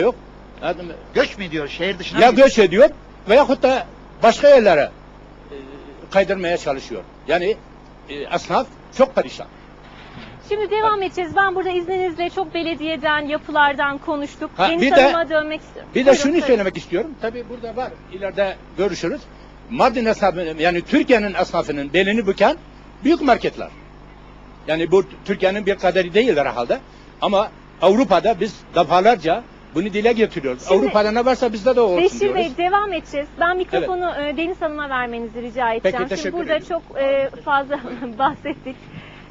yok. Adam Göç mü ediyor şehir dışına? ya mı göç ediyor veyahut da başka yerlere e, kaydırmaya çalışıyor. Yani e, esnaf çok perişan. Şimdi devam edeceğiz. Ben burada izninizle çok belediyeden, yapılardan konuştuk. Ha, Deniz bir de- Hanım'a dönmek istiyorum. Bir de Buyurun, şunu söylemek istiyorum. Tabii burada var. İleride görüşürüz. Mardin esnafı yani Türkiye'nin esnafının belini büken büyük marketler. Yani bu Türkiye'nin bir kaderi değil herhalde. Ama Avrupa'da biz defalarca bunu dile getiriyoruz. Şimdi- Avrupa'da ne varsa bizde de olsun Beşir diyoruz. Bey devam edeceğiz. Ben mikrofonu e, Deniz Hanım'a vermenizi rica edeceğim. Şimdi teşekkür burada ederim. çok e, fazla bahsettik.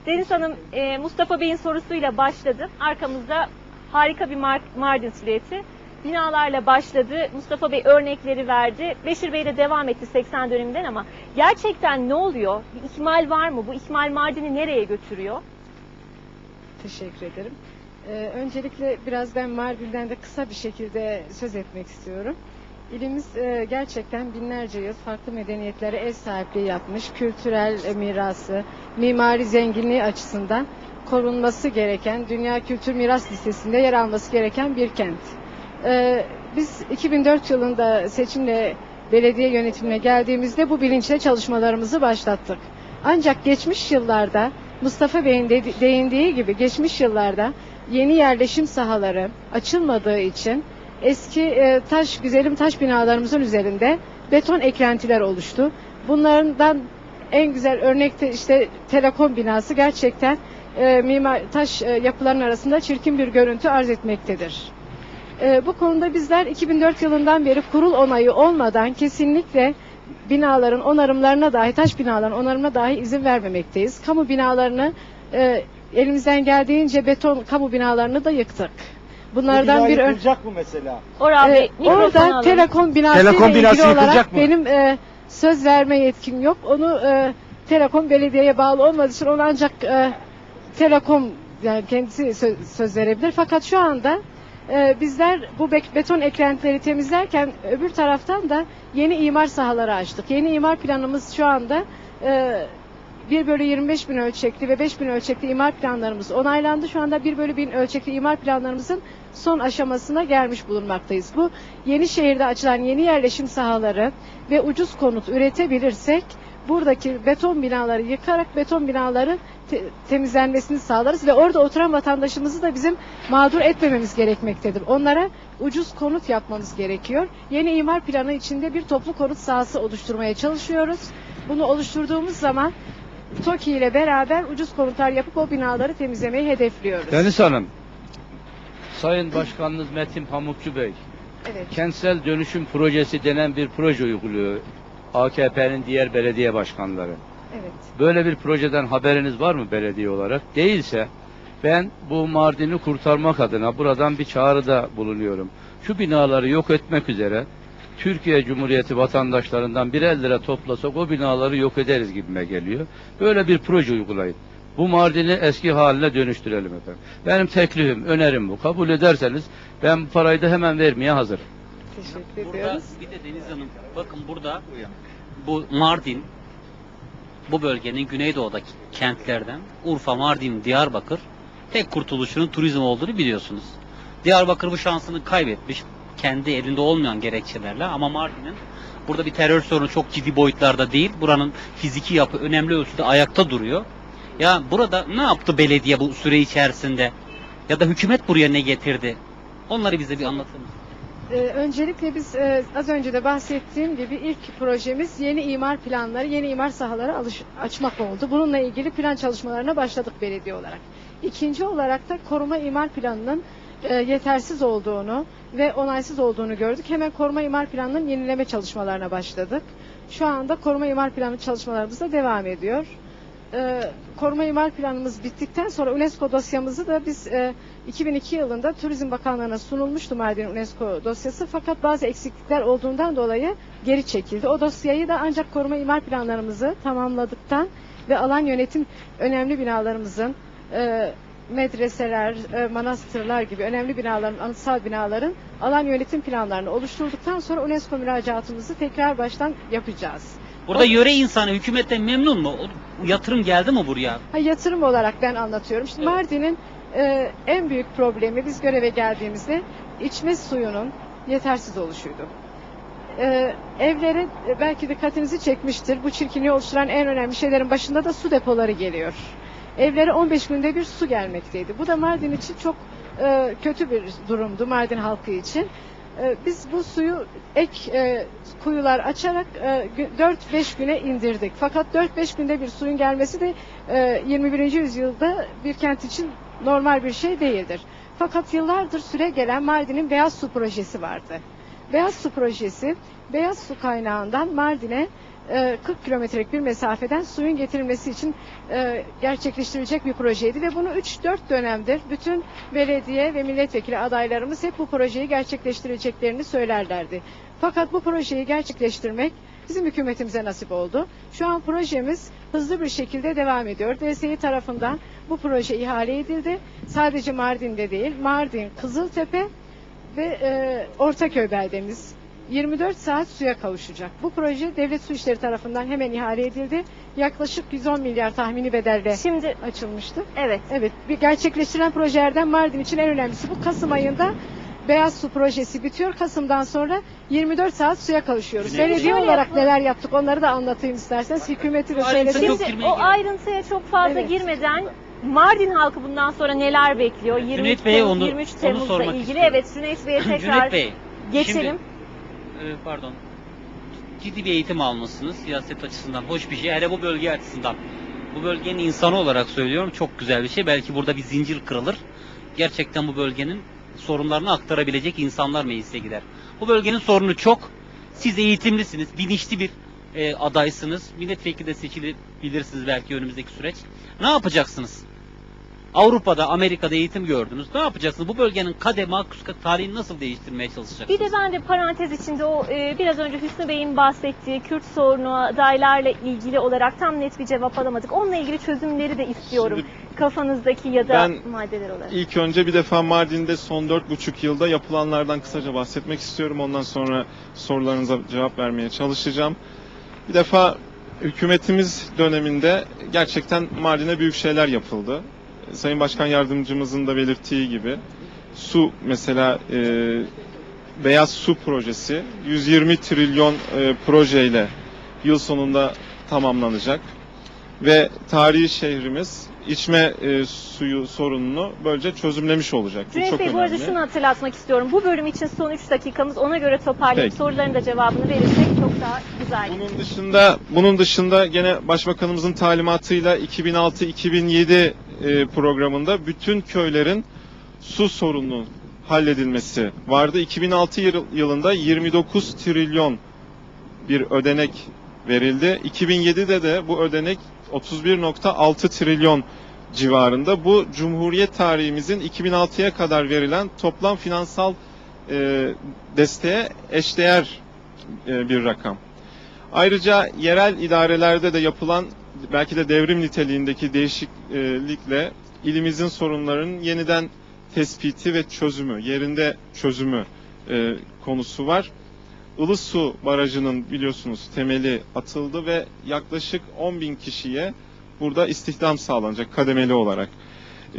Deniz Hanım e, Mustafa Bey'in sorusuyla başladı. Arkamızda harika bir Mar- Mardin silüeti. Binalarla başladı. Mustafa Bey örnekleri verdi. Beşir Bey de devam etti 80 döneminden ama gerçekten ne oluyor? Bir ihmal var mı? Bu ihmal Mardin'i nereye götürüyor? Teşekkür ederim. Ee, öncelikle biraz ben Mardin'den de kısa bir şekilde söz etmek istiyorum. İlimiz e, gerçekten binlerce yıl farklı medeniyetlere ev sahipliği yapmış, kültürel mirası, mimari zenginliği açısından korunması gereken, Dünya Kültür Miras Listesi'nde yer alması gereken bir kent. Ee, biz 2004 yılında seçimle belediye yönetimine geldiğimizde bu bilinçle çalışmalarımızı başlattık. Ancak geçmiş yıllarda Mustafa Bey'in de- değindiği gibi geçmiş yıllarda yeni yerleşim sahaları açılmadığı için eski e, taş güzelim taş binalarımızın üzerinde beton eklentiler oluştu. Bunlardan en güzel örnekte işte Telekom binası gerçekten e, mimar taş e, yapıların arasında çirkin bir görüntü arz etmektedir. E, bu konuda bizler 2004 yılından beri kurul onayı olmadan kesinlikle binaların onarımlarına dahi, taş binaların onarımına dahi izin vermemekteyiz. Kamu binalarını e, elimizden geldiğince beton kamu binalarını da yıktık. Bunlardan bir ör- yıkılacak mı mesela? Oral ee, mikrofonu orada alın. Telekom binası ile Telekom binası ilgili olarak yıkılacak mı? benim e, söz verme yetkim yok. Onu e, Telekom belediyeye bağlı olmadığı için onu ancak e, Telekom yani kendisi sö- söz verebilir. Fakat şu anda e, bizler bu bek- beton eklentileri temizlerken öbür taraftan da yeni imar sahaları açtık. Yeni imar planımız şu anda e, 1 bölü 25 bin ölçekli ve 5 bin ölçekli imar planlarımız onaylandı. Şu anda 1 bölü 1000 ölçekli imar planlarımızın son aşamasına gelmiş bulunmaktayız. Bu yeni şehirde açılan yeni yerleşim sahaları ve ucuz konut üretebilirsek buradaki beton binaları yıkarak beton binaları te- temizlenmesini sağlarız ve orada oturan vatandaşımızı da bizim mağdur etmememiz gerekmektedir. Onlara ucuz konut yapmamız gerekiyor. Yeni imar planı içinde bir toplu konut sahası oluşturmaya çalışıyoruz. Bunu oluşturduğumuz zaman TOKİ ile beraber ucuz konutlar yapıp o binaları temizlemeyi hedefliyoruz. Deniz Hanım, Sayın Başkanınız Metin Pamukçu Bey, Evet. kentsel dönüşüm projesi denen bir proje uyguluyor. AKP'nin diğer belediye başkanları. Evet. Böyle bir projeden haberiniz var mı belediye olarak? Değilse ben bu Mardin'i kurtarmak adına buradan bir çağrıda bulunuyorum. Şu binaları yok etmek üzere Türkiye Cumhuriyeti vatandaşlarından birer lira toplasak o binaları yok ederiz gibime geliyor. Böyle bir proje uygulayın. Bu Mardin'i eski haline dönüştürelim efendim. Benim teklifim, önerim bu. Kabul ederseniz ben bu parayı da hemen vermeye hazırım. Teşekkür Burada ediyoruz. bir de Deniz Hanım bakın burada bu Mardin bu bölgenin güneydoğudaki kentlerden Urfa, Mardin, Diyarbakır tek kurtuluşunun turizm olduğunu biliyorsunuz. Diyarbakır bu şansını kaybetmiş kendi elinde olmayan gerekçelerle ama Mardin'in burada bir terör sorunu çok ciddi boyutlarda değil. Buranın fiziki yapı önemli ölçüde ayakta duruyor. Ya burada ne yaptı belediye bu süre içerisinde? Ya da hükümet buraya ne getirdi? Onları bize bir anlatır mısınız? Ee, öncelikle biz e, az önce de bahsettiğim gibi ilk projemiz yeni imar planları, yeni imar sahaları alış- açmak oldu. Bununla ilgili plan çalışmalarına başladık belediye olarak. İkinci olarak da koruma imar planının e, yetersiz olduğunu ve onaysız olduğunu gördük. Hemen koruma imar planının yenileme çalışmalarına başladık. Şu anda koruma imar planı çalışmalarımız da devam ediyor. Ee, koruma imar planımız bittikten sonra UNESCO dosyamızı da biz e, 2002 yılında Turizm Bakanlığı'na sunulmuştu Mardin UNESCO dosyası fakat bazı eksiklikler olduğundan dolayı geri çekildi. O dosyayı da ancak koruma imar planlarımızı tamamladıktan ve alan yönetim önemli binalarımızın e, medreseler, e, manastırlar gibi önemli binaların, anıtsal binaların alan yönetim planlarını oluşturduktan sonra UNESCO müracaatımızı tekrar baştan yapacağız. Burada O- yöre insanı hükümetten memnun mu? O yatırım geldi mi buraya? Ha, yatırım olarak ben anlatıyorum. Şimdi Evet. Mardin'in e, en büyük problemi biz göreve geldiğimizde içme suyunun yetersiz oluşuydu. E, evlere e, belki dikkatinizi çekmiştir. Bu çirkinliği oluşturan en önemli şeylerin başında da su depoları geliyor. Evlere 15 günde bir su gelmekteydi. Bu da Mardin için çok e, kötü bir durumdu Mardin halkı için. E, biz bu suyu ek e, kuyular açarak e, gü- 4-5 güne indirdik. Fakat 4-5 günde bir suyun gelmesi de e, 21. yüzyılda bir kent için normal bir şey değildir. Fakat yıllardır süre gelen Mardin'in Beyaz Su projesi vardı. Beyaz Su projesi beyaz su kaynağından Mardin'e e, 40 kilometrelik bir mesafeden suyun getirilmesi için e, gerçekleştirilecek bir projeydi ve bunu 3-4 dönemdir bütün belediye ve milletvekili adaylarımız hep bu projeyi gerçekleştireceklerini söylerlerdi. Fakat bu projeyi gerçekleştirmek bizim hükümetimize nasip oldu. Şu an projemiz hızlı bir şekilde devam ediyor. DSİ tarafından bu proje ihale edildi. Sadece Mardin'de değil, Mardin, Kızıltepe ve e, Ortaköy beldemiz 24 saat suya kavuşacak. Bu proje devlet su işleri tarafından hemen ihale edildi. Yaklaşık 110 milyar tahmini bedelle Şimdi açılmıştı. evet Evet, bir gerçekleştirilen projelerden Mardin için en önemlisi bu. Kasım ayında Beyaz Su projesi bitiyor. Kasım'dan sonra 24 saat suya kavuşuyoruz. Şimdi Belediye şöyle olarak yapalım. neler yaptık onları da anlatayım isterseniz. Hükümeti söyledim. çok Şimdi o ayrıntıya çok fazla Evet. girmeden Mardin halkı bundan sonra neler bekliyor? 23 Cüneyt Bey'e Temmuz, onu- 23 onu Temmuz'la sormak ilgili. istiyorum. Evet Cüneyt Bey'e tekrar Cüneyt Bey, geçelim. E, pardon. Ciddi bir eğitim almışsınız siyaset açısından. Hoş bir şey. Hele bu bölge açısından. Bu bölgenin insanı olarak söylüyorum. Çok güzel bir şey. Belki burada bir zincir kırılır. Gerçekten bu bölgenin sorunlarını aktarabilecek insanlar meclise gider. Bu bölgenin sorunu çok. Siz eğitimlisiniz. Bilinçli bir e, adaysınız. Milletvekili de seçilebilirsiniz belki önümüzdeki süreç. Ne yapacaksınız? Avrupa'da, Amerika'da eğitim gördünüz. Ne yapacaksınız? Bu bölgenin kademe, tarihini nasıl değiştirmeye çalışacaksınız? Bir de ben de parantez içinde o e, biraz önce Hüsnü Bey'in bahsettiği Kürt sorunu adaylarla ilgili olarak tam net bir cevap alamadık. Onunla ilgili çözümleri de istiyorum. Kafanızdaki ya da ben maddeler olarak. İlk önce bir defa Mardin'de son dört buçuk yılda yapılanlardan kısaca bahsetmek istiyorum. Ondan sonra sorularınıza cevap vermeye çalışacağım. Bir defa hükümetimiz döneminde gerçekten Mardin'e büyük şeyler yapıldı. Sayın Başkan Yardımcımızın da belirttiği gibi su mesela e, Beyaz Su projesi 120 trilyon e, projeyle yıl sonunda tamamlanacak ve tarihi şehrimiz içme e, suyu sorununu böylece çözümlemiş olacak. Bu Cüneyt çok Bey bu arada önemli. şunu hatırlatmak istiyorum. Bu bölüm için son 3 dakikamız ona göre toparlayıp Peki. soruların da cevabını verirsek çok daha güzel. Bunun dışında bunun dışında gene başbakanımızın talimatıyla 2006-2007 e, programında bütün köylerin su sorununun halledilmesi vardı. 2006 yıl- yılında 29 trilyon bir ödenek verildi. 2007'de de bu ödenek 31.6 trilyon civarında. Bu Cumhuriyet tarihimizin 2006'ya kadar verilen toplam finansal e, desteğe eşdeğer e, bir rakam. Ayrıca yerel idarelerde de yapılan belki de devrim niteliğindeki değişiklikle ilimizin sorunlarının yeniden tespiti ve çözümü, yerinde çözümü e, konusu var. Ilısu Barajı'nın biliyorsunuz temeli atıldı ve yaklaşık 10 bin kişiye burada istihdam sağlanacak kademeli olarak.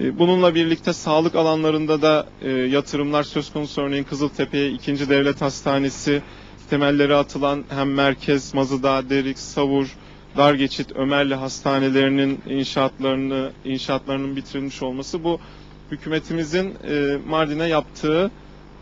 E, Bununla birlikte sağlık alanlarında da e, yatırımlar söz konusu. Örneğin Kızıltepe'ye 2. Devlet Hastanesi temelleri atılan hem merkez, Mazıdağ, Derik, Savur, Dargeçit, Ömerli hastanelerinin inşaatlarını inşaatlarının bitirilmiş olması bu hükümetimizin e, Mardin'e yaptığı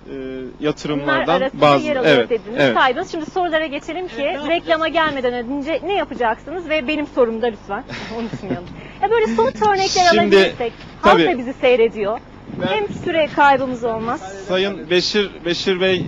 e, Bunlar yatırımlardan bazı. yer alıyor Evet, dediniz. evet. Saydınız. Şimdi sorulara geçelim ki Evet, reklama gelmeden önce ne yapacaksınız ve benim sorum da lütfen unutmayalım. ya böyle somut örnekler Şimdi, alabilirsek. Halk tabii. da bizi seyrediyor. Ben- Hem süre kaybımız olmaz. Sayın Beşir Beşir Bey